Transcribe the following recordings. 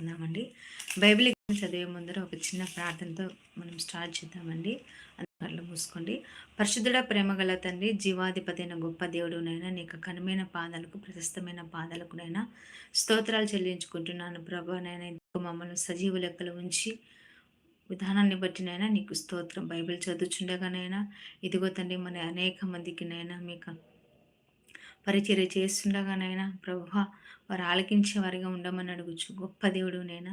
చదువుకుందామండి. Bible చదివే ముందర ఒక చిన్న ప్రార్థనతో మనం స్టార్ట్ చేద్దామండి. కళ్ళు మూసుకోండి. పరిశుద్ధుడ ప్రేమగల తండ్రి జీవాధిపతి అయిన గొప్ప దేవుడునైనా నీకు ఘనమైన పాదాలకు ప్రశస్తమైన పాదాలకునైనా స్తోత్రాలు చెల్లించుకుంటున్నాను. ప్రభానైనా మమ్మల్ని సజీవ లెక్కలు ఉంచి విధానాన్ని బట్టినైనా నీకు స్తోత్రం. బైబిల్ చదువుచుండగానైనా ఇదిగో తండ్రి మన అనేక మందికినైనా మీకు పరిచర్య చేస్తుండగానైనా ప్రభు వారు ఆలకించే వారిగా ఉండమని అడుగుచు. గొప్ప దేవుడు నైనా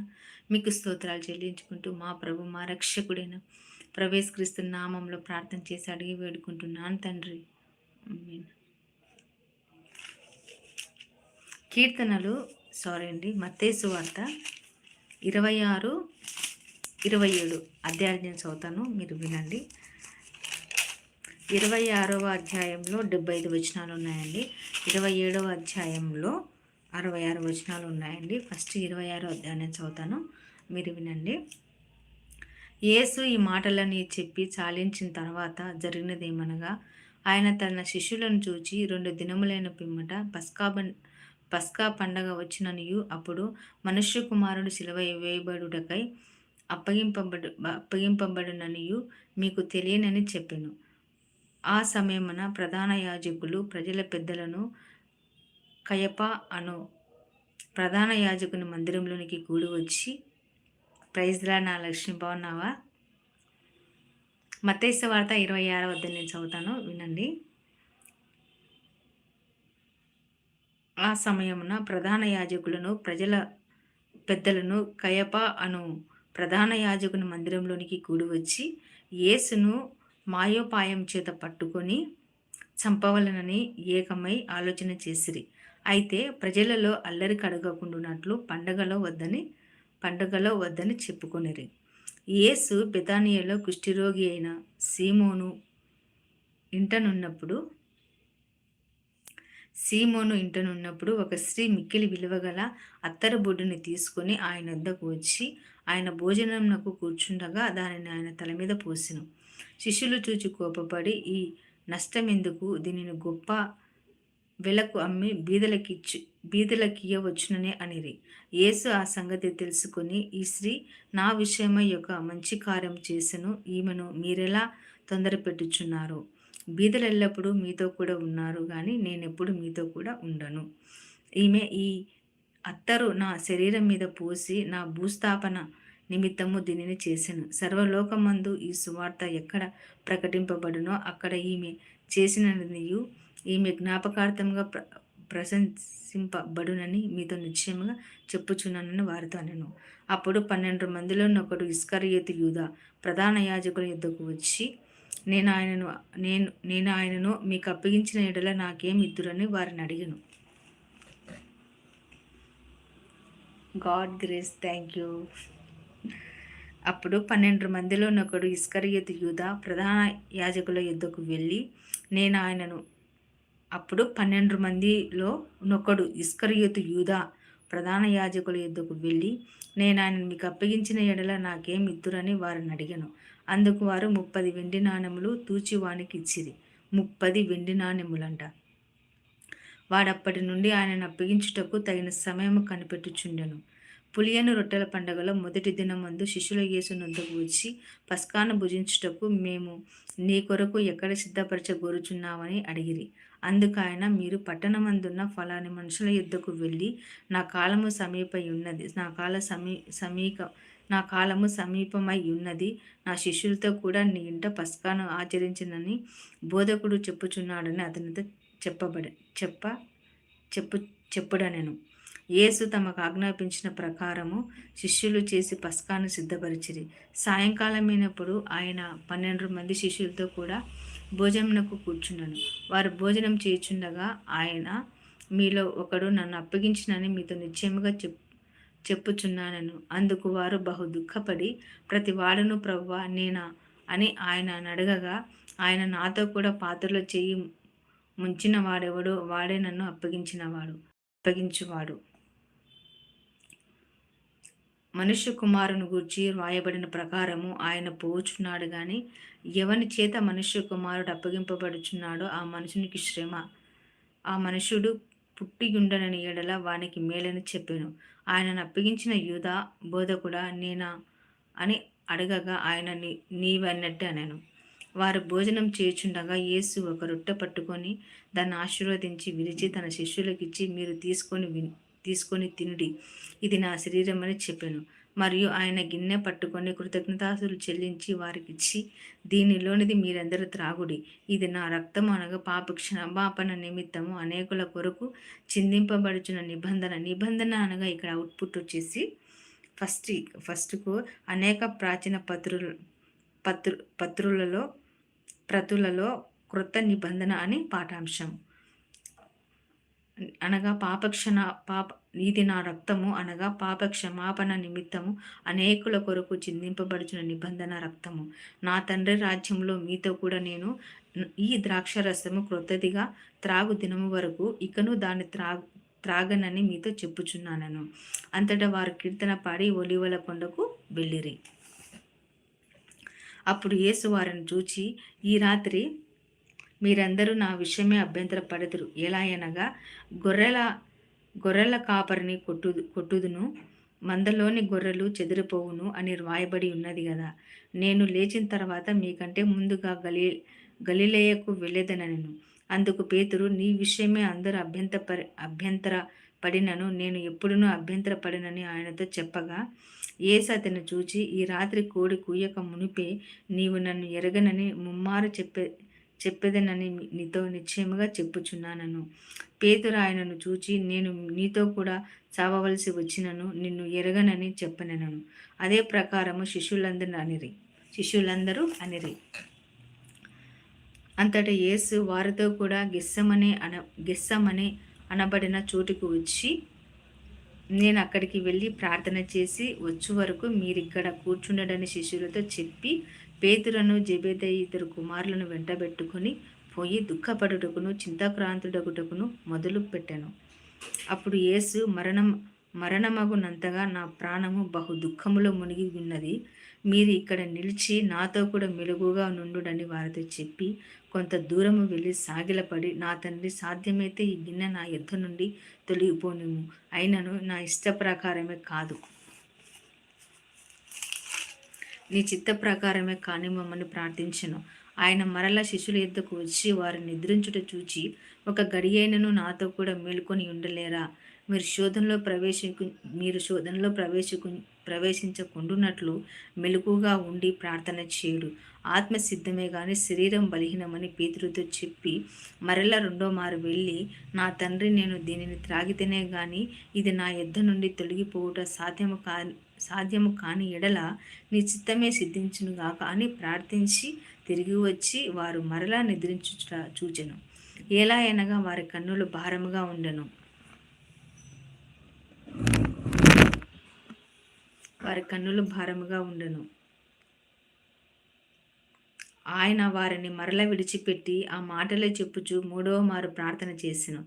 మీకు స్తోత్రాలు చెల్లించుకుంటూ మా ప్రభు మా రక్షకుడైన ప్రవేశ క్రీస్తు నామంలో ప్రార్థన చేసి అడిగి వేడుకుంటున్నాను తండ్రి. కీర్తనలు సారీ అండి మత్తేసు వార్త ఇరవై ఆరు ఇరవై ఏడు అధ్యాయం చదువుతాను మీరు వినండి. ఇరవై ఆరవ అధ్యాయంలో డెబ్బై ఐదు వచనాలు ఉన్నాయండి ఇరవై ఏడవ అధ్యాయంలో అరవై ఆరు వచనాలు ఉన్నాయండి ఫస్ట్ ఇరవై ఆరో అధ్యాయం చదువుతాను. మీరు వినండి. యేసు ఈ మాటలని చెప్పి చాలించిన తర్వాత జరిగినదేమనగా ఆయన తన శిష్యులను చూచి రెండు దినములైన పిమ్మట పస్కా పస్కా పండగ వచ్చిననియు అప్పుడు మనుష్య కుమారుడు శిలవ వేయబడుటకై అప్పగింపబడు అప్పగింపబడుననియు మీకు తెలియనని చెప్పాను. ఆ సమయమున ప్రధాన యాజకులు ప్రజల పెద్దలను కయప అను ప్రధాన యాజకుని మందిరంలోనికి కూడి వచ్చి ప్రైజ్లా నా లక్ష్మి బాగున్నావా? మతేస వార్త ఇరవై ఆరో వద్ద నేను చదువుతాను వినండి. ఆ సమయమున ప్రధాన యాజకులను ప్రజల పెద్దలను కయప అను ప్రధాన యాజకుని మందిరంలోనికి కూడి వచ్చి యేసును మాయోపాయం చేత పట్టుకొని చంపవలనని ఏకమై ఆలోచన చేసిరి. అయితే ప్రజలలో అల్లరి కడగకుండానట్లు పండగలో వద్దని పండగలో వద్దని చెప్పుకొనిరి. యేసు బెతానియలో కుష్ఠిరోగి అయిన సీమోను ఇంటనున్నప్పుడు సీమోను ఇంటనున్నప్పుడు ఒక స్త్రీ మిక్కిలి విలువగల అత్తర బొడ్డుని తీసుకొని ఆయన వద్దకు వచ్చి ఆయన భోజనంనకు కూర్చుండగా దానిని ఆయన తల మీద పోసిను. శిష్యులు చూచి కోపపడి ఈ నష్టం ఎందుకు దీనిని గొప్ప వెలకు అమ్మి బీదలకిచ్చు బీదలకియ్యవచ్చుననే అనిరి. యేసు ఆ సంగతి తెలుసుకొని ఈ స్త్రీ నా విషయమై యొక్క మంచి కార్యం చేసను ఈమెను మీరెలా తొందర పెట్టుచున్నారు బీదలు ఎల్లప్పుడూ మీతో కూడా ఉన్నారు కానీ నేనెప్పుడు మీతో కూడా ఉండను. ఈమె ఈ అత్తరు నా శరీరం మీద పోసి నా భూస్థాపన నిమిత్తము దీనిని చేశాను సర్వలోకమందు ఈ సువార్త ఎక్కడ ప్రకటింపబడునో అక్కడ ఈమె చేసినదియు ఈమె జ్ఞాపకార్థంగా ప్ర ప్రశంసింపబడునని మీతో నిశ్చయముగా చెప్పుచున్నానని వారితో నేను అప్పుడు పన్నెండు మందిలో ఒకడు ఇస్కరియతి యూద ప్రధాన యాజకుల యుద్ధకు వచ్చి నేను ఆయనను నేను నేను ఆయనను మీకు అప్పగించిన ఎడల నాకేం ఇద్దురని వారిని అడిగాను. God grace thank you. అప్పుడు పన్నెండు మందిలో నొకడు యూదా ప్రధాన యాజకుల యుద్ధకు వెళ్ళి నేను ఆయనను అప్పుడు పన్నెండు మందిలో నొకడు ఇస్కరియతు యూదా ప్రధాన యాజకుల యుద్ధకు వెళ్ళి నేను ఆయన మీకు అప్పగించిన ఎడల నాకేం ఇద్దురని వారిని అడిగాను. అందుకు వారు ముప్పది వెండి నాణెములు తూచి వానికి ఇచ్చిరి. ముప్పది వెండి నాణెములంట. వాడప్పటి నుండి ఆయనను అప్పగించుటకు తగిన సమయం కనిపెట్టుచుండెను. పులియను రొట్టెల పండగలో మొదటి దినం ముందు శిష్యుల యేసునందు వచ్చి పస్కాను భుజించుటకు మేము నీ కొరకు ఎక్కడ సిద్ధపరచగోరుచున్నామని అడిగిరి. అందుకు ఆయన మీరు పట్టణమందున్న ఫలాని మనుషుల యుద్ధకు వెళ్ళి నా కాలము సమీపై ఉన్నది నా కాల సమీ సమీక నా కాలము సమీపమై ఉన్నది నా శిష్యులతో కూడా నీ ఇంట పస్కాను ఆచరించినని బోధకుడు చెప్పుచున్నాడని అతనితో చెప్పబడి చెప్ప చెప్పు చెప్పుడనెను. యేసు తమకు ఆజ్ఞాపించిన ప్రకారము శిష్యులు చేసి పస్కాను సిద్ధపరిచిరి. సాయంకాలమైనప్పుడు ఆయన పన్నెండు మంది శిష్యులతో కూడా భోజనమునకు కూర్చున్నాను వారు భోజనం చేయుచుండగా ఆయన మీలో ఒకడు నన్ను అప్పగించినని మీతో నిశ్చయముగా చెప్ చెప్పుచున్నానను. అందుకు వారు బహు దుఃఖపడి ప్రతి వాడును ప్రవ్వా నేనా అని ఆయన అడగగా ఆయన నాతో కూడా పాత్రలో చేయి ముంచిన వాడెవడో వాడే నన్ను అప్పగించినవాడు అప్పగించువాడు. మనుష్య కుమారుని గూర్చి వ్రాయబడిన ప్రకారము ఆయన పోచున్నాడు కానీ ఎవని చేత మనుష్య కుమారుడు అప్పగింపబడుచున్నాడో ఆ మనుషునికి శ్రమ. ఆ మనుషుడు పుట్టియుండనని ఎడల వానికి మేలని చెప్పాను. ఆయనను అప్పగించిన యూదా బోధకుడా నేనా అని అడగగా ఆయన నీ నీవన్నట్టే అనను వారు భోజనం చేయుచుండగా యేసు ఒక రొట్టె పట్టుకొని దాన్ని ఆశీర్వదించి విరిచి తన శిష్యులకిచ్చి మీరు తీసుకొని తీసుకొని తినుడి. ఇది నా శరీరం అని చెప్పాను. మరియు ఆయన గిన్నె పట్టుకొని కృతజ్ఞతాసులు చెల్లించి వారికిచ్చి దీనిలోనిది మీరందరూ త్రాగుడి. ఇది నా రక్తం అనగా పాప క్షణపాపన నిమిత్తము. అనేకుల కొరకు చిందింపబడుచున్న నిబంధన. నిబంధన అనగా ఇక్కడ అవుట్పుట్ వచ్చేసి ఫస్ట్ ఫస్ట్కు అనేక ప్రాచీన పత్రులు పత్రు పత్రులలో ప్రతులలో క్రొత్త నిబంధన అని పాఠాంశం. అనగా పాపక్షణ పాప ఇది నా రక్తము అనగా పాప క్షమాపణ నిమిత్తము అనేకుల కొరకు చిందింపబడుచున్న నిబంధన రక్తము. నా తండ్రి రాజ్యంలో మీతో కూడా నేను ఈ ద్రాక్షరసము క్రొత్తదిగా త్రాగు దినము వరకు ఇకను దాన్ని త్రాగు త్రాగనని మీతో చెప్పుచున్నానను. అంతటా వారు కీర్తన పాడి ఒలివల కొండకు వెళ్ళిరి. అప్పుడు యేసు వారిని చూచి ఈ రాత్రి మీరందరూ నా విషయమే అభ్యంతర పడదురు ఎలా అనగా గొర్రెల గొర్రెల కాపరిని కొట్టు కొట్టుదును. మందలోని గొర్రెలు చెదిరిపోవును అని రాయబడి ఉన్నది కదా నేను లేచిన తర్వాత మీకంటే ముందుగా గలీ గలిలేయకు వెళ్ళేదనను. అందుకు పేతురు నీ విషయమే అందరూ అభ్యంతర అభ్యంతర పడినను నేను ఎప్పుడునూ అభ్యంతర పడినని ఆయనతో చెప్పగా ఏసు అతను చూచి ఈ రాత్రి కోడి కూయక మునిపే నీవు నన్ను ఎరగనని ముమ్మారు చెప్పే చెప్పేదనని నీతో నిశ్చయముగా చెప్పుచున్నానను. పేతురు ఆయనను చూచి నేను నీతో కూడా చావవలసి వచ్చినను నిన్ను ఎరగనని చెప్పనను అదే ప్రకారము శిష్యులందరూ అనిరి. శిష్యులందరూ అనిరి. అంతటా యేసు వారితో కూడా గిస్సమనే అన గిస్సమనే అనబడిన చోటుకు వచ్చి నేను అక్కడికి వెళ్ళి ప్రార్థన చేసి వచ్చు వరకు మీరిక్కడ కూర్చుండడని శిష్యులతో చెప్పి పేతులను జబేదయ్య ఇద్దరు కుమారులను వెంటబెట్టుకుని పోయి దుఃఖపడుటకును చింతాక్రాంతుడగుటకును మొదలు పెట్టాను అప్పుడు యేసు మరణం మరణమగునంతగా నా ప్రాణము బహు దుఃఖములో మునిగి ఉన్నది. మీరు ఇక్కడ నిలిచి నాతో కూడా మెలుగుగా నుండుడని వారితో చెప్పి కొంత దూరము వెళ్ళి సాగిలపడి నా తండ్రి సాధ్యమైతే ఈ గిన్నె నా యుద్ధ నుండి తొలగిపోనిము అయినను నా ఇష్ట ప్రకారమే కాదు. నీ చిత్త ప్రకారమే కానివ్వమని ప్రార్థించను. ఆయన మరల శిష్యుల ఎద్దుకు వచ్చి వారిని నిద్రించుట చూచి ఒక గడియైనను నాతో కూడా మేలుకొని ఉండలేరా? మీరు శోధనలో ప్రవేశ మీరు శోధనలో ప్రవేశకు ప్రవేశించకుండునట్లు మెలుగుగా ఉండి ప్రార్థన చేయుడు. ఆత్మ సిద్ధమే కానీ శరీరం బలహీనమని పేతురుతో చెప్పి మరలా రెండో మారు వెళ్ళి నా తండ్రి నేను దీనిని త్రాగితేనే కానీ ఇది నా యుద్ధ నుండి తొలగిపోవుట సాధ్యము కా సాధ్యము కాని ఎడల నీ చిత్తమే సిద్ధించునుగాక అని ప్రార్థించి తిరిగి వచ్చి వారు మరలా నిద్రించుట చూచెను. ఎలా అయినగా వారి కన్నులు భారముగా ఉండను. వారి కన్నులు భారముగా ఉండను. ఆయన వారిని మరల విడిచిపెట్టి ఆ మాటలే చెప్పుచు మూడవ మారు ప్రార్థన చేసిన.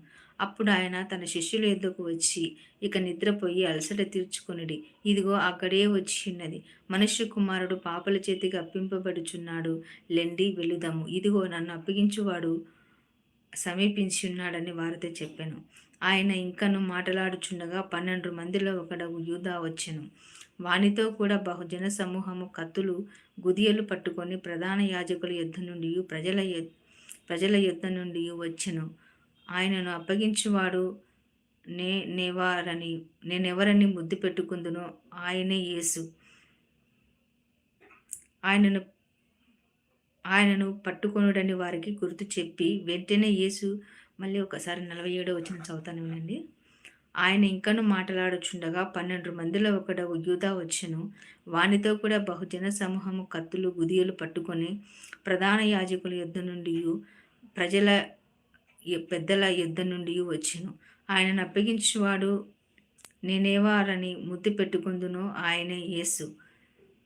అప్పుడు ఆయన తన శిష్యుల ఎద్దుకు వచ్చి ఇక నిద్రపోయి అలసట తీర్చుకునిడి ఇదిగో అక్కడే వచ్చిన్నది మనుష్య కుమారుడు పాపల చేతికి అప్పింపబడుచున్నాడు లెండి వెళుదాము ఇదిగో నన్ను అప్పగించువాడు సమీపించి ఉన్నాడని వారితో చెప్పాను. ఆయన ఇంకను మాటలాడుచుండగా పన్నెండు మందిలో ఒకడవు యూదా వచ్చెను. వానితో కూడా బహుజన సమూహము కత్తులు గుదియలు పట్టుకొని ప్రధాన యాజకుల యుద్ధ నుండి ప్రజల ప్రజల యుద్ధ నుండి వచ్చెను. ఆయనను అప్పగించువాడు నే నేవారని నేనెవరని ముద్దు పెట్టుకుందునో ఆయనే యేసు. ఆయనను ఆయనను పట్టుకొనుడని వారికి గుర్తు చెప్పి వెంటనే యేసు మళ్ళీ ఒకసారి నలభై ఏడో వచ్చిన చదువుతాను వినండి. ఆయన ఇంకను మాట్లాడుచుండగా పన్నెండు మందిలో ఒకడ యూదా వచ్చెను. వానితో కూడా బహుజన సమూహము కత్తులు గుదియలు పట్టుకొని ప్రధాన యాజకుల యుద్ధ నుండి ప్రజల పెద్దల యుద్ధ నుండి వచ్చెను. ఆయనను అప్పగించేవాడు నేనేవారని ముద్దు పెట్టుకుందునో ఆయనే యేసు.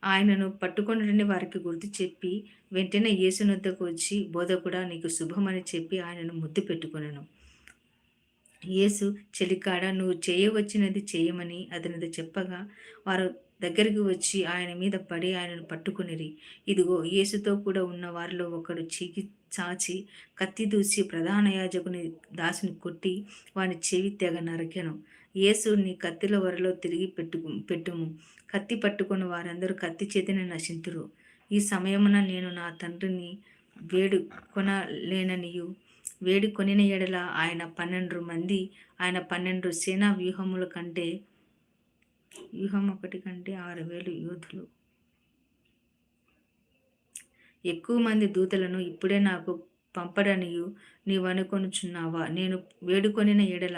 ఆయనను పట్టుకొనడని వారికి గుర్తు చెప్పి వెంటనే యేసునొద్దకు వచ్చి బోధకుడా నీకు శుభమని చెప్పి ఆయనను ముద్దు పెట్టుకున్నాను యేసు చెలికాడ నువ్వు చేయవచ్చినది చేయమని అతనితో చెప్పగా వారు దగ్గరికి వచ్చి ఆయన మీద పడి ఆయనను పట్టుకునిరి. ఇదిగో యేసుతో కూడా ఉన్న వారిలో ఒకడు చీకి చాచి కత్తి దూసి ప్రధాన యాజకుని దాసుని కొట్టి వాని చెవి తెగ నరకెను. యేసు నీ కత్తిల వరలో తిరిగి పెట్టుకు పెట్టుము. కత్తి పట్టుకుని వారందరూ కత్తి చేతిని నశింతురు. ఈ సమయమున నేను నా తండ్రిని వేడుకొనలేననియు. వేడి కొనిన ఎడల ఆయన పన్నెండు మంది ఆయన పన్నెండు సేనా వ్యూహముల కంటే వ్యూహం ఒకటి కంటే ఆరు వేలు యోధులు. ఎక్కువ మంది దూతలను ఇప్పుడే నాకు పంపడనియు నీవనుకొనుచున్నావా? నేను వేడుకొనిన ఎడల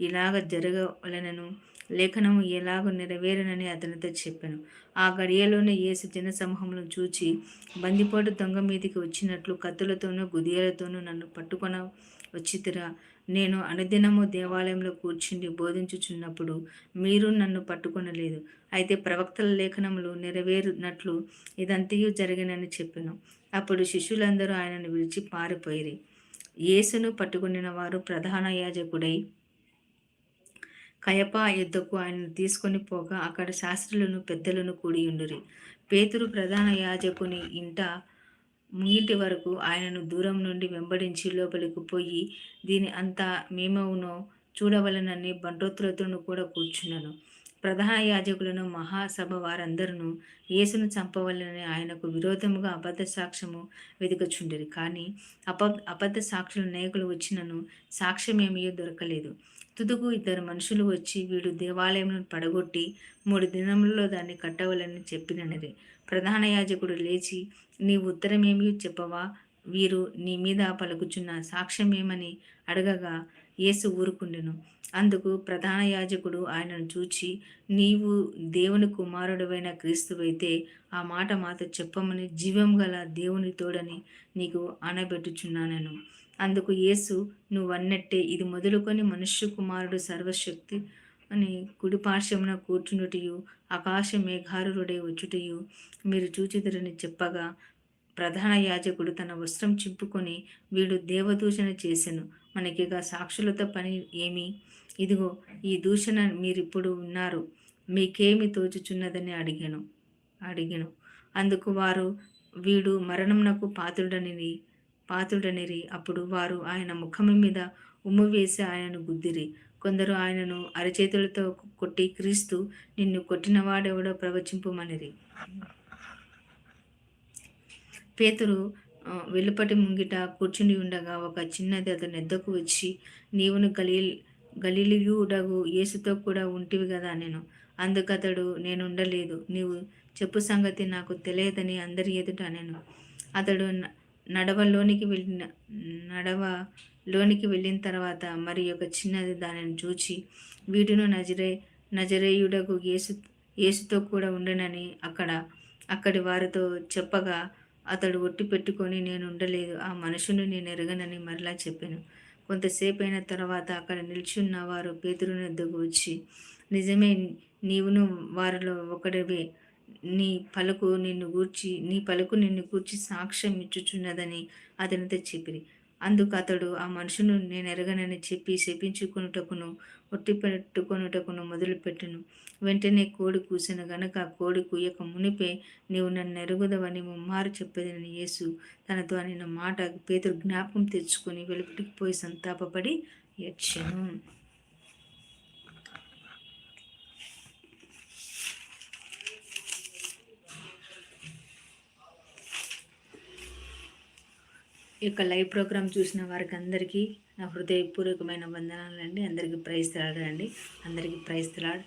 ఇలాగ జరగవలనను లేఖనము ఎలాగో నెరవేరనని అతనితో చెప్పాను. ఆ గడియలోనే యేసు జనసమూహంలో చూచి బందిపోటు దొంగ మీదికి వచ్చినట్లు కత్తులతోనూ గుదియలతోనూ నన్ను పట్టుకొన వచ్చితిరా. నేను అనుదినము దేవాలయంలో కూర్చుండి బోధించుచున్నప్పుడు మీరు నన్ను పట్టుకొనలేదు. అయితే ప్రవక్తల లేఖనములు నెరవేరునట్లు ఇదంతయు జరిగినని చెప్పాను. అప్పుడు శిష్యులందరూ ఆయనను విడిచి పారిపోయిరి. యేసును పట్టుకుని వారు ప్రధాన యాజకుడై కయప యుద్ధకు ఆయనను తీసుకొని పోగా అక్కడ శాస్త్రులను పెద్దలను కూడి పేతురు ప్రధాన యాజకుని ఇంట ముంగిటి వరకు ఆయనను దూరం నుండి వెంబడించి లోపలికి పోయి దీని అంతా మేమవునో చూడవలనని బండోత్రులతోనూ కూడా కూర్చున్నాను. ప్రధాన యాజకులను మహాసభ వారందరూ యేసును చంపవలనని ఆయనకు విరోధముగా అబద్ధ సాక్ష్యము వెతుకచుండిరి. కానీ అప అబద్ధ సాక్షుల నాయకులు వచ్చినను సాక్ష్యమేమీ దొరకలేదు. తుదుకు ఇద్దరు మనుషులు వచ్చి వీడు దేవాలయంను పడగొట్టి మూడు దినములలో దాన్ని కట్టవలని చెప్పినది ప్రధాన యాజకుడు లేచి నీ ఉత్తరమేమి చెప్పవా? వీరు నీ మీద పలుకుచున్న సాక్ష్యమేమని అడగగా యేసు ఊరుకుండెను. అందుకు ప్రధాన యాజకుడు ఆయనను చూచి నీవు దేవుని కుమారుడువైన క్రీస్తువైతే ఆ మాట మాతో చెప్పమని జీవం గల దేవుని తోడని నీకు అనబెట్టుచున్నానను అందుకు యేసు నువ్వన్నట్టే ఇది మొదలుకొని మనుష్య కుమారుడు సర్వశక్తి అని కుడిపార్శ్వమున కూర్చుండుటయు ఆకాశ మేఘారుడై వచ్చుటయు మీరు చూచిదరని చెప్పగా ప్రధాన యాజకుడు తన వస్త్రం చింపుకొని వీడు దేవదూషణ చేసెను. మనకిగా సాక్షులతో పని ఏమి? ఇదిగో ఈ దూషణ మీరిప్పుడు ఉన్నారు. మీకేమి తోచుచున్నదని అడిగాను. అడిగాను. అందుకు వారు వీడు మరణంనకు పాత్రుడని పాత్రుడనిరి అప్పుడు వారు ఆయన ముఖము మీద ఉమ్ము వేసి ఆయనను గుద్దిరి. కొందరు ఆయనను అరచేతులతో కొట్టి క్రీస్తు నిన్ను కొట్టినవాడెవడో ప్రవచింపుమనిరి. పేతురు వెలుపటి ముంగిట కూర్చుని ఉండగా ఒక చిన్నది అతని ఎద్దకు వచ్చి నీవును గలీల్ గలీలియుడగు యేసుతో కూడా ఉంటివి కదా నేను. అందుకతడు నేను ఉండలేదు నీవు చెప్పు సంగతి నాకు తెలియదని అందరి ఎదుట నేను. అతడు నడవలోనికి వెళ్ళిన నడవలోనికి వెళ్ళిన తర్వాత మరి ఒక చిన్నది దానిని చూచి వీటిను నజరే నజరేయుడకు యేసు యేసుతో కూడా ఉండనని అక్కడ అక్కడి వారితో చెప్పగా అతడు ఒట్టి పెట్టుకొని నేను ఉండలేదు ఆ మనుషుని నేను ఎరగనని మరలా చెప్పాను. కొంతసేపు అయిన తర్వాత అక్కడ నిల్చున్న వారు పేతురుని ఎద్దుకు వచ్చి నిజమే నీవును వారిలో ఒకడివే నీ పలుకు నిన్ను గూర్చి నీ పలుకు నిన్ను గూర్చి సాక్ష్యం ఇచ్చుచున్నదని అతనితో చెప్పిరి. అందుకు అతడు ఆ మనుషును నేను ఎరగనని చెప్పి శపించుకొనుటకును ఒట్టి పెట్టుకొనుటకును మొదలుపెట్టును. వెంటనే కోడి కూసిన గనక కోడి కూయక మునిపే నీవు నన్ను ఎరుగుదవని ముమ్మారు చెప్పేదని యేసు తనతో అనిన మాట పేదరు జ్ఞాపకం తెచ్చుకొని వెలుపటికి పోయి సంతాపపడి ఏడ్చెను ఈ యొక్క లైవ్ ప్రోగ్రామ్ చూసిన వారికి అందరికీ నా హృదయపూర్వకమైన వందనాలు అండి అందరికీ ప్రైజ్ తెలాడండి. అందరికీ ప్రైజ్ తలాడు.